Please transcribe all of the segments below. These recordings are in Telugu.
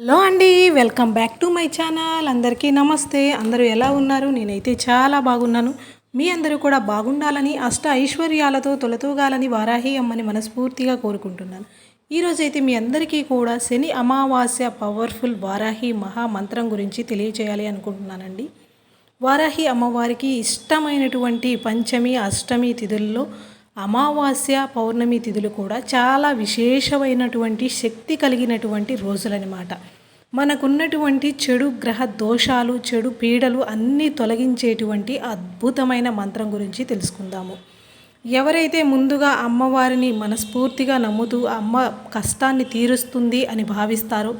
హలో అండి welcome back to my channel. అందరికీ నమస్తే. అందరూ ఎలా ఉన్నారు? నేనైతే చాలా బాగున్నాను. మీ అందరూ కూడా బాగుండాలని అష్ట ఐశ్వర్యాలతో తొలతూగాలని వారాహి అమ్మని మనస్ఫూర్తిగా కోరుకుంటున్నాను. ఈరోజైతే మీ అందరికీ కూడా శని అమావాస్య పవర్ఫుల్ వారాహి మహా మంత్రం గురించి తెలియచేయాలి అనుకుంటున్నానండి. వారాహి అమ్మవారికి ఇష్టమైనటువంటి పంచమి అష్టమి తిథుల్లో అమావాస్య పౌర్ణమి తిథులు కూడా చాలా విశేషమైనటువంటి శక్తి కలిగినటువంటి రోజులనమాట మనకున్నటువంటి చెడు గ్రహ దోషాలు చెడు పీడలు అన్నీ తొలగించేటువంటి అద్భుతమైన మంత్రం గురించి తెలుసుకుందాము. ఎవరైతే ముందుగా అమ్మవారిని మనస్ఫూర్తిగా నమ్ముతూ అమ్మ కష్టాన్ని తీరుస్తుంది అని భావిస్తారో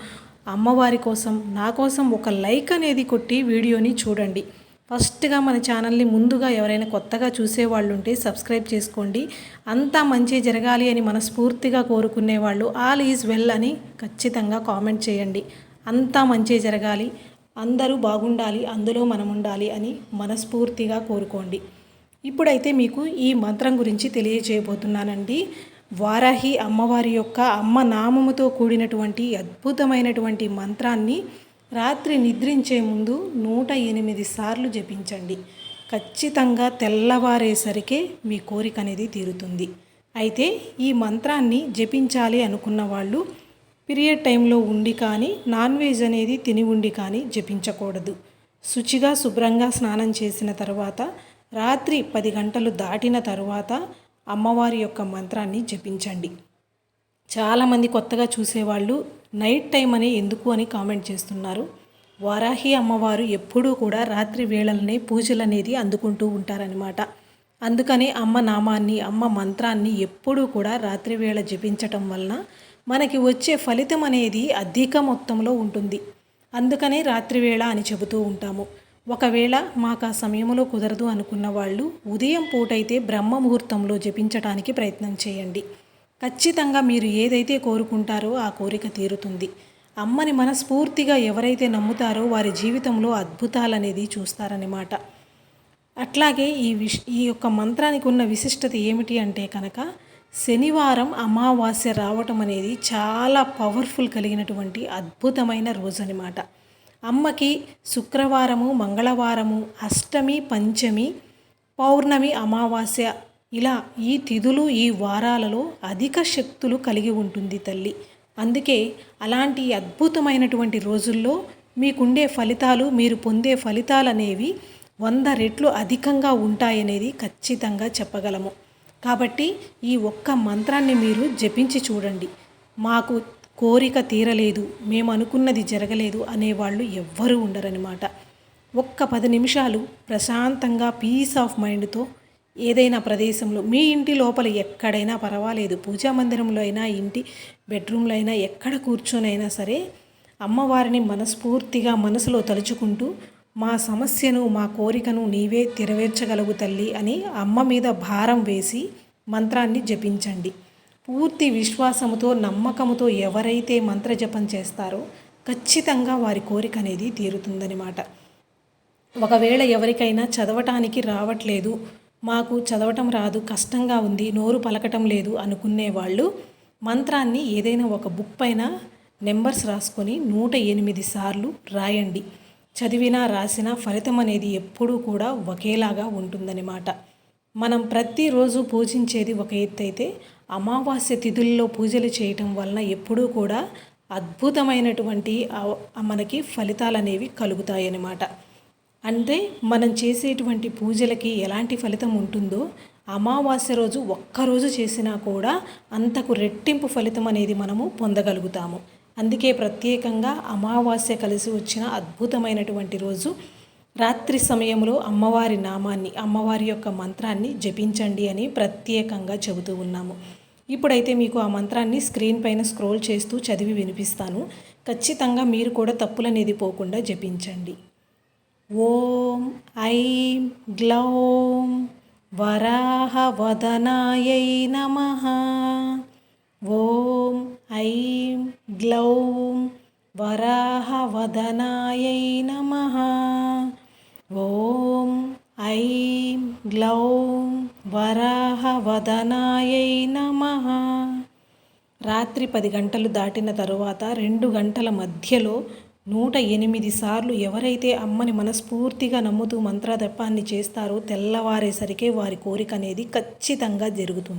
అమ్మవారి కోసం నా కోసం ఒక లైక్ అనేది కొట్టి వీడియోని చూడండి. ఫస్ట్గా మన ఛానల్ని ముందుగా ఎవరైనా కొత్తగా చూసేవాళ్ళు ఉంటే సబ్స్క్రైబ్ చేసుకోండి. అంతా మంచి జరగాలి అని మనస్ఫూర్తిగా కోరుకునే వాళ్ళు ఆల్ ఈజ్ వెల్ అని ఖచ్చితంగా కామెంట్ చేయండి. అంతా మంచి జరగాలి అందరూ బాగుండాలి అందులో మనం ఉండాలి అని మనస్ఫూర్తిగా కోరుకోండి. ఇప్పుడైతే మీకు ఈ మంత్రం గురించి తెలియజేయబోతున్నానండి. వారాహి అమ్మవారి యొక్క అమ్మ నామముతో కూడినటువంటి అద్భుతమైనటువంటి మంత్రాన్ని రాత్రి నిద్రించే ముందు నూట ఎనిమిది సార్లు జపించండి. ఖచ్చితంగా తెల్లవారేసరికే మీ కోరిక అనేది తీరుతుంది. అయితే ఈ మంత్రాన్ని జపించాలి అనుకున్న వాళ్ళు పీరియడ్ టైంలో ఉండి కానీ నాన్ వెజ్ అనేది తిని ఉండి కానీ జపించకూడదు. శుచిగా శుభ్రంగా స్నానం చేసిన తర్వాత రాత్రి పది గంటలు దాటిన తర్వాత అమ్మవారి యొక్క మంత్రాన్ని జపించండి. చాలామంది కొత్తగా చూసేవాళ్ళు నైట్ టైం అని ఎందుకు అని కామెంట్ చేస్తున్నారు. వారాహి అమ్మవారు ఎప్పుడూ కూడా రాత్రి వేళలనే పూజలు అనేది అందుకుంటూ ఉంటారనమాట అందుకని అమ్మ నామాన్ని అమ్మ మంత్రాన్ని ఎప్పుడూ కూడా రాత్రి వేళ జపించటం వలన మనకి వచ్చే ఫలితం అనేది అధిక మొత్తంలో ఉంటుంది. అందుకనే రాత్రి వేళ అని చెబుతూ ఉంటాము. ఒకవేళ మాకు ఆ సమయంలో కుదరదు అనుకున్న వాళ్ళు ఉదయం పూటైతే బ్రహ్మ ముహూర్తంలో జపించడానికి ప్రయత్నం చేయండి. ఖచ్చితంగా మీరు ఏదైతే కోరుకుంటారో ఆ కోరిక తీరుతుంది. అమ్మని మనస్ఫూర్తిగా ఎవరైతే నమ్ముతారో వారి జీవితంలో అద్భుతాలనేది చూస్తారన్నమాట. అట్లాగే ఈ విష్ ఈ యొక్క మంత్రానికి ఉన్న విశిష్టత ఏమిటి అంటే కనుక శనివారం అమావాస్య రావటం అనేది చాలా పవర్ఫుల్ కలిగినటువంటి అద్భుతమైన రోజు అనమాట అమ్మకి శుక్రవారము మంగళవారము అష్టమి పంచమి పౌర్ణమి అమావాస్య ఇలా ఈ తిథులు ఈ వారాలలో అధిక శక్తులు కలిగి ఉంటుంది తల్లి. అందుకే అలాంటి అద్భుతమైనటువంటి రోజుల్లో మీకుండే ఫలితాలు మీరు పొందే ఫలితాలు అనేవి వంద రెట్లు అధికంగా ఉంటాయనేది ఖచ్చితంగా చెప్పగలము. కాబట్టి ఈ ఒక్క మంత్రాన్ని మీరు జపించి చూడండి. మాకు కోరిక తీరలేదు మేము అనుకున్నది జరగలేదు అనేవాళ్ళు ఎవ్వరూ ఉండరనమాట ఒక్క పది నిమిషాలు ప్రశాంతంగా పీస్ ఆఫ్ మైండ్తో ఏదైనా ప్రదేశంలో మీ ఇంటి లోపల ఎక్కడైనా పర్వాలేదు. పూజా మందిరంలో అయినా ఇంటి బెడ్రూమ్లో అయినా ఎక్కడ కూర్చొనైనా సరే అమ్మవారిని మనస్ఫూర్తిగా మనసులో తలుచుకుంటూ మా సమస్యను మా కోరికను నీవే తెరవేర్చగలవు తల్లి అని అమ్మ మీద భారం వేసి మంత్రాన్ని జపించండి. పూర్తి విశ్వాసముతో నమ్మకముతో ఎవరైతే మంత్రజపం చేస్తారో ఖచ్చితంగా వారి కోరిక అనేది తీరుతుందనమాట ఒకవేళ ఎవరికైనా చదవటానికి రావట్లేదు మాకు చదవటం రాదు కష్టంగా ఉంది నోరు పలకటం లేదు అనుకునే వాళ్ళు మంత్రాన్ని ఏదైనా ఒక బుక్ పైన నెంబర్స్ రాసుకొని నూట ఎనిమిది సార్లు రాయండి. చదివినా రాసినా ఫలితం అనేది ఎప్పుడూ కూడా ఒకేలాగా ఉంటుందన్నమాట. మనం ప్రతిరోజు పూజించేది ఒక ఎత్తు అయితే అమావాస్య తిథుల్లో పూజలు చేయటం వలన ఎప్పుడూ కూడా అద్భుతమైనటువంటి మనకి ఫలితాలు అనేవి కలుగుతాయన్నమాట. అంటే మనం చేసేటువంటి పూజలకి ఎలాంటి ఫలితం ఉంటుందో అమావాస్య రోజు ఒక్కరోజు చేసినా కూడా అంతకు రెట్టింపు ఫలితం అనేది మనము పొందగలుగుతాము. అందుకే ప్రత్యేకంగా అమావాస్య కలిసి వచ్చిన అద్భుతమైనటువంటి రోజు. రాత్రి సమయంలో అమ్మవారి నామాన్ని అమ్మవారి యొక్క మంత్రాన్ని జపించండి అని ప్రత్యేకంగా చెబుతూ ఉన్నాము. ఇప్పుడైతే మీకు ఆ మంత్రాన్ని స్క్రీన్ పైన స్క్రోల్ చేస్తూ చదివి వినిపిస్తాను. ఖచ్చితంగా మీరు కూడా తప్పులనేది పోకుండా జపించండి. ఓం ఐం గ్లౌం వరాహవదనాయై నమ. ఓం ఐం గ్లౌం వరాహవదనాయై నమ. ఓం ఐం గ్లౌం వరాహవదనాయై నమ. రాత్రి పది గంటలు దాటిన తరువాత రెండు గంటల మధ్యలో నూట ఎనిమిది సార్లు ఎవరైతే అమ్మని మనస్ఫూర్తిగా నమ్ముతూ మంత్రదప్పాన్ని చేస్తారో తెల్లవారేసరికి వారి కోరిక అనేది ఖచ్చితంగా జరుగుతుంది.